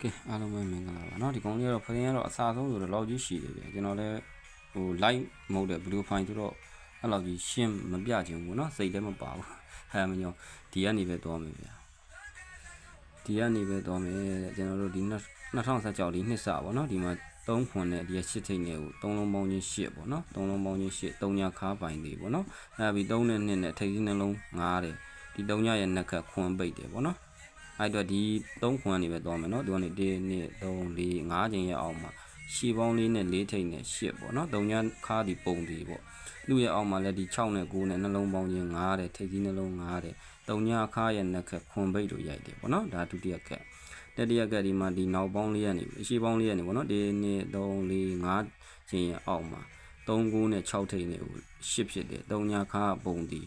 ကဲအားလုံးပဲမင်္ဂလာပါเนาะဒီကောင်လေးကတော့ဖရင်ကတော့အစာဆုံးဆိုတော့လောက်ကြီးရှိတယ်ဗျကျွန်တော်လည်းဟို live မဟုတ်တဲ့ video file ဆိုတော့အဲ့လောက်ကြီးရှင်းမပြချင်ဘူးเนาะစိတ်လည်းမပါဘူးအဲမညောဒီကနေပဲသွားမယ်ဗျဒီကနေပဲသွားမယ်တဲ့ကျွန်တော်တို့ဒီ2016ဒီနှစ်စပါเนาะဒီမှာ3ခွန်နဲ့ဒီ8ထိတ်နဲ့ကို3လုံးပေါင်းချင်း8ပေါ့เนาะ3လုံးပေါင်းချင်း8 3ညခါပိုင်သေးပေါ့เนาะအဲပြီး3နဲ့2နဲ့ထိတ်ကြီးနှလုံး9တဲ့ဒီ3ညရဲ့နှက်ခတ်ခွန်ပိတ်တယ်ပေါ့เนาะ အဲ့တော့ဒီ3ခွန်းနေပဲသွားမယ်เนาะဒီကနေ1 2 3 4 5ချိန်ရဲ့အောက်မှာရှည်ပေါင်းလေးနဲ့4ထိပ်နဲ့8ပေါ့เนาะ3ညခါဒီပုံဒီပေါ့သူ့ရဲ့အောက်မှာလည်းဒီ6နဲ့9နဲ့နှလုံးပေါင်းချင်း9တဲ့ထိပ်ကြီးနှလုံး9တဲ့3ညခါရဲ့နှက်ခက်ခွန်ပိတ်တို့ရိုက်တယ်ပေါ့เนาะဒါဒုတိယကက်တတိယကက်ဒီမှာဒီနောက်ပေါင်းလေးရနေရှည်ပေါင်းလေးရနေပေါ့เนาะ1 2 3 4 5ချိန်ရဲ့အောက်မှာ3 9နဲ့6ထိပ်နဲ့8ဖြစ်တယ်3ညခါပုံဒီ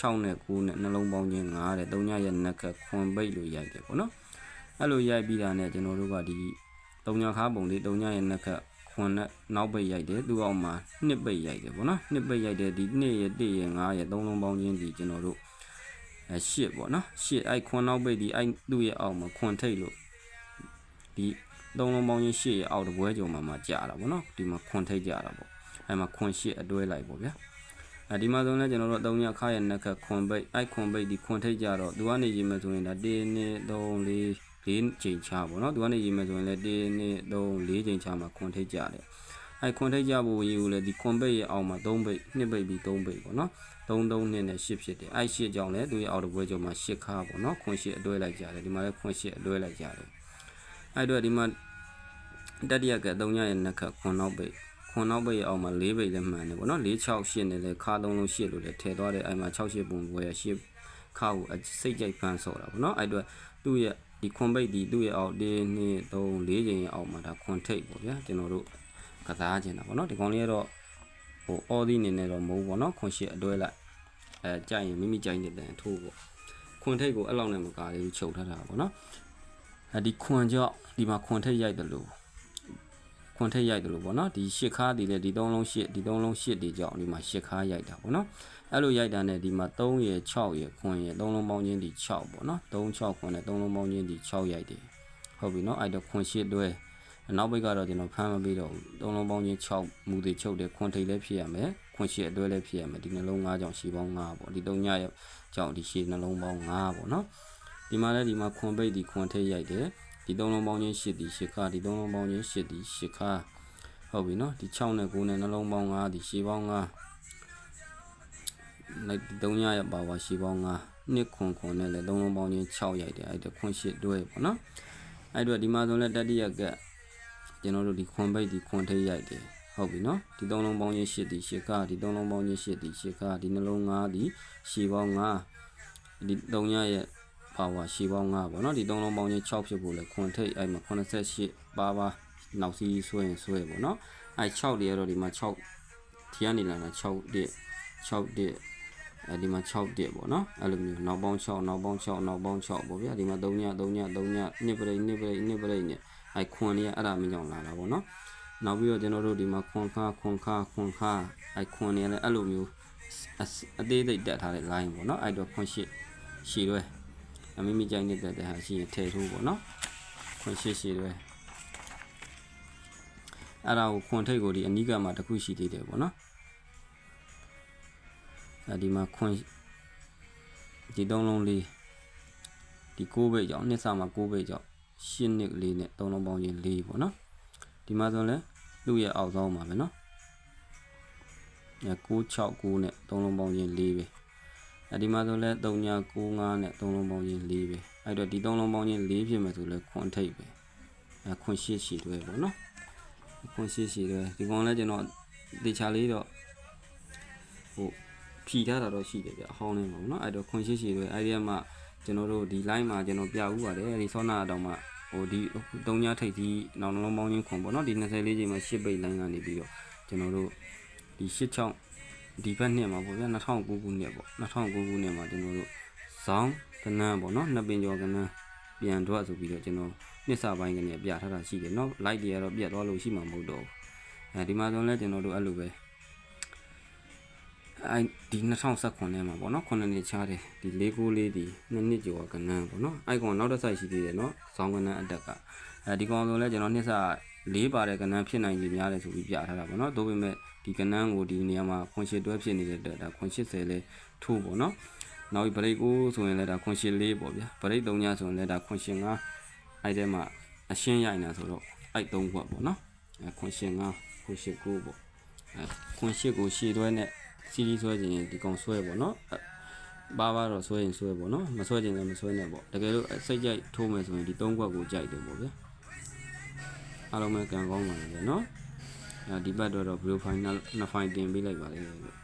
6နဲ့9နဲ့နှလုံးပေါင်းချင်း9တဲ့3ညရဲ့နှက်ခက်ခွန်ပိတ်လို့ရိုက်တယ်ပေါ့နော်အဲ့လိုရိုက်ပြီးတာနဲ့ကျွန်တော်တို့ကဒီ3ညခါပုံလေး3ညရဲ့နှက်ခက်ခွန်နဲ့နောက်ပိတ်ရိုက်တယ်သူ့အောက်မှာနှစ်ပိတ်ရိုက်တယ်ပေါ့နော်နှစ်ပိတ်ရိုက်တယ်ဒီ2ရဲ့1ရဲ့9ရဲ့3လုံးပေါင်းချင်းဒီကျွန်တော်တို့အဲ8ပေါ့နော်8အဲ့ခွန်နောက်ပိတ်ဒီအဲ့သူ့ရဲ့အောက်မှာခွန်ထိတ်လို့ဒီသုံးလုံးပေါင်းချင်း8ရဲ့အောက်တပွဲကြုံမှာမှာကြာတာပေါ့နော်ဒီမှာခွန်ထိတ်ကြာတာပေါ့အဲ့မှာခွန်8အတွဲလိုက်ပေါ့ဗျာ အဲဒီမှာဆိုရင်လည်းကျွန်တော်တို့အသုံးရခါရဲ့နှက်ခတ်ခွန်ပိတ်အိုက်ခွန်ပိတ်ဒီခွန်ထိတ်ကြတော့သူကနေရေးမယ်ဆိုရင်ဒါ1 2 3 4 4ချိန်ချပါတော့သူကနေရေးမယ်ဆိုရင်လည်း1 2 3 4ချိန်ချမှာခွန်ထိတ်ကြတယ်အဲခွန်ထိတ်ကြဖို့ရေးဦးလေဒီခွန်ပိတ်ရဲ့အောက်မှာ3ပိတ်2ပိတ်ပြီး3ပိတ်ပေါ့နော်3 3 2နဲ့8ဖြစ်တယ်အဲ8ကြောင့်လည်းသူရဲ့အောက်တပွဲကြောင့်မှာ8ခါပေါ့နော်ခွန်8အတွဲလိုက်ကြတယ်ဒီမှာလည်းခွန်8အတွဲလိုက်ကြတယ်အဲတော့ဒီမှာတတိယက3ညရဲ့နှက်ခတ်ခွန်နောက်ပိတ် ခွန်နောက်ပိတ်ရဲ့အောက်မှာ၄ပိတ်လည်းမှန်တယ်ပေါ့နော်၄6 8နဲ့လည်းခါသုံးလုံး8လို့လည်းထည့်သွားတယ်အဲ့မှာ6 8ပုံပွဲရ8ခါကိုစိတ်ကြိုက်ဖန်ဆော့တာပေါ့နော်အဲ့အတွက်သူ့ရဲ့ဒီခွန်ပိတ်ဒီသူ့ရဲ့အောက်1 2 3 4ချိန်ရဲ့အောက်မှာဒါခွန်ထိတ်ပေါ့ဗျာကျွန်တော်တို့ကစားခြင်းတာပေါ့နော်ဒီကောင်လေးကတော့ဟိုအော်ဒီနေနဲ့တော့မဟုတ်ဘူးပေါ့နော်ခွန်8အတွဲလိုက်အဲကြိုက်ရင်မိမိကြိုက်တဲ့တန်ထိုးပေါ့ခွန်ထိတ်ကိုအဲ့လောက်နဲ့မကားလေးချုပ်ထားတာပေါ့နော်အဲဒီခွန်ကြောင့်ဒီမှာခွန်ထိတ်ရိုက်တယ်လို့ ခွန်ထက်ရိုက်တယ်လို့ပေါ့နော်ဒီရှစ်ခါတည်လေဒီသုံးလုံးရှစ်ဒီသုံးလုံးရှစ်ဒီကြောင့်ဒီမှာရှစ်ခါရိုက်တာပေါ့နော်အဲ့လိုရိုက်တာနဲ့ဒီမှာ3ရယ်6ရယ်ခွန်ရယ်သုံးလုံးပေါင်းချင်းဒီ6ပေါ့နော်3 6ခွန်နဲ့သုံးလုံးပေါင်းချင်းဒီ6ရိုက်တယ်ဟုတ်ပြီနော်အဲ့တော့ခွန်ရှစ်တွဲနောက်ဘက်ကတော့ကျွန်တော်ဖမ်းမပြီးတော့ဘူးသုံးလုံးပေါင်းချင်း6မူသေးချုပ်တယ်ခွန်ထိတ်လည်းဖြစ်ရမယ်ခွန်ရှစ်အတွဲလည်းဖြစ်ရမယ်ဒီနှလုံး5ကြောင့်ရှည်ပေါင်း5ပေါ့ဒီ3ညရဲ့ကြောင့်ဒီရှည်နှလုံးပေါင်း5ပေါ့နော်ဒီမှာလည်းဒီမှာခွန်ပိတ်ဒီခွန်ထိတ်ရိုက်တယ် ဒီသုံးလုံးပေါင်းချင်း8ဒီ8ခါဒီသုံးလုံးပေါင်းချင်း8ဒီ8ခါဟုတ်ပြီနော်ဒီ6နဲ့9နဲ့နှလုံးပေါင်း9ဒီရှည်ပေါင်း9လိုက်ဒီ3ညရဲ့ပါဝါရှည်ပေါင်း9နှစ်ခွန်ခွန်နဲ့လည်းသုံးလုံးပေါင်းချင်း6ရိုက်တယ်အဲ့ဒါခွန်8တွဲပေါ့နော်အဲ့တော့ဒီမှာဆိုလဲတတိယကကျွန်တော်တို့ဒီခွန်ပိတ်ဒီခွန်ထိတ်ရိုက်တယ်ဟုတ်ပြီနော်ဒီသုံးလုံးပေါင်းချင်း8ဒီ8ခါဒီသုံးလုံးပေါင်းချင်း8ဒီ8ခါဒီနှလုံး9ဒီရှည်ပေါင်း9ဒီ3ညရဲ့ ပါဝါရှည်ပေါင်း9ပေါ့နော်ဒီသုံးလုံးပေါင်းချင်း6ဖြစ်ဖို့လဲခွန်ထိတ်အဲ့မှာ88ပါပါနောက်စီးဆွဲရင်ဆွဲပေါ့နော်အဲ့6တွေကတော့ဒီမှာ6ဒီကနေလာတာ6တဲ့6တဲ့အဲဒီမှာ6တဲ့ပေါ့နော်အဲ့လိုမျိုးနောက်ပေါင်း6နောက်ပေါင်း6နောက်ပေါင်း6ပေါ့ဗျာဒီမှာ3ည3ည3ညနှစ်ပရိနှစ်ပရိနှစ်ပရိနဲ့အဲ့ခွန်တွေကအဲ့ဒါမျိုးကြောင့်လာတာပေါ့နော်နောက်ပြီးတော့ကျွန်တော်တို့ဒီမှာခွန်ခါခွန်ခါခွန်ခါအဲ့ခွန်တွေလည်းအဲ့လိုမျိုးအသေးစိတ်တက်ထားတဲ့ line ပေါ့နော်အဲ့တော့ခွန်ရှစ်ရှည်ရွယ်အ မိမိကြိုက်နေတဲ့တဲ့ဟာရှိရင်ထည့်ထိုးပေါ့နော်ခွန်ရှစ်ရှည်ရွယ်အဲ့ဒါကိုခွန်ထိတ်ကိုဒီအနီးကမှာတစ်ခုရှိသေးတယ်ပေါ့နော်အဲဒီမှာခွန်ဒီသုံးလုံးလေးဒီ6ဘိတ်ကြောင့်နှစ်ဆမှာ6ဘိတ်ကြောင့်ရှင်းနှစ်လေးနဲ့သုံးလုံးပေါင်းရင်4ပေါ့နော်ဒီမှာဆိုရင်လူရဲ့အောက်ဆုံးပါပဲနော်အဲ669နဲ့သုံးလုံးပေါင်းရင်4ပဲ အဲဒီမှာဆိုလဲ3ည95နဲ့သုံးလုံးပေါင်းရင်4ပဲအဲ့တော့ဒီသုံးလုံးပေါင်းရင်4ဖြစ်မယ်ဆိုလဲခွန်ထိတ်ပဲအဲခွန်ရှစ်ရှိတွဲပေါ့နော်ခွန်ရှစ်ရှိတွဲဒီကောင်လဲကျွန်တော်တေချာလေးတော့ဟိုဖြီထားတာတော့ရှိတယ်ဗျအဟောင်းနေမှာပေါ့နော်အဲ့တော့ခွန်ရှစ်ရှိတွဲအဲ့ဒီမှာကျွန်တော်တို့ဒီ line မှာကျွန်တော်ပြဦးပါတယ်ဒီဆောနာတောင်မှဟိုဒီ3ညထိတ်ကြီးနောက်နှလုံးပေါင်းချင်းခွန်ပေါ့နော်ဒီ24ချိန်မှာ10ပိတ် line ကနေပြီးတော့ကျွန်တော်တို့ဒီ86 ဒီဘက်နှစ်မှာပေါ့ဗျာ2009ခုနှစ်ပေါ့2009ခုနှစ်မှာကျွန်တော်တို့ဇောင်းကနန်းပေါ့နော်နှစ်ပင်ကျော်ကနန်းပြန်တော့ဆိုပြီးတော့ကျွန်တော်နှစ်စာပိုင်းကနေပြထားတာရှိတယ်เนาะ light တွေကတော့ပြတ်သွားလို့ရှိမှာမဟုတ်တော့ဘူးအဲဒီမှာဆိုရင်လည်းကျွန်တော်တို့အဲ့လိုပဲအဲဒီ2019ထဲမှာပေါ့နော်9နှစ်ချားတယ်ဒီ၄ကိုလေးဒီနှစ်နှစ်ကျော်ကနန်းပေါ့နော်အိုက်ကွန်နောက်တစ်ဆိုင်ရှိသေးတယ်เนาะဇောင်းကနန်းအတက်က အဲဒီကောင်ဆိုလဲကျွန်တော်နှစ်ဆ လေးပါတဲ့ကဏ္ဍဖြစ်နိုင်ကြီးများတယ်ဆိုပြီးပြထားတာပေါ့နော်ဒါပေမဲ့ဒီကဏ္ဍကိုဒီနေရာမှာခွန်ရှစ်တွဲဖြစ်နေတဲ့အတွက်ဒါခွန်80လဲထိုးပေါ့နော်နောက်ပြီးဗရိတ်ကိုဆိုရင်လည်းဒါခွန်ရှစ်လေးပေါ့ဗျာဗရိတ်3ညဆိုရင်လည်းဒါခွန်ရှစ်5အဲ့ထဲမှာအရှင်းရိုက်နေတာဆိုတော့အဲ့3ခွက်ပေါ့နော်အဲခွန်ရှစ်5ခွန်ရှစ်9ပေါ့အဲခွန်ရှစ်ကိုရှည်တွဲနဲ့စီရီဆွဲခြင်းဒီကောင်ဆွဲပေါ့နော်အဲဘာဘာတော့ဆွဲရင်ဆွဲပေါ့နော်မဆွဲခြင်းလည်းမဆွဲနဲ့ပေါ့တကယ်လို့စိတ်ကြိုက်ထိုးမယ်ဆိုရင်ဒီ3ခွက်ကိုကြိုက်တယ်ပေါ့ဗျာ အားလုံးပဲကံကောင်းပါလေနော်အဲဒီဘက်တော့တော့ blue file နှစ် file တင်ပေးလိုက်ပါလေလို့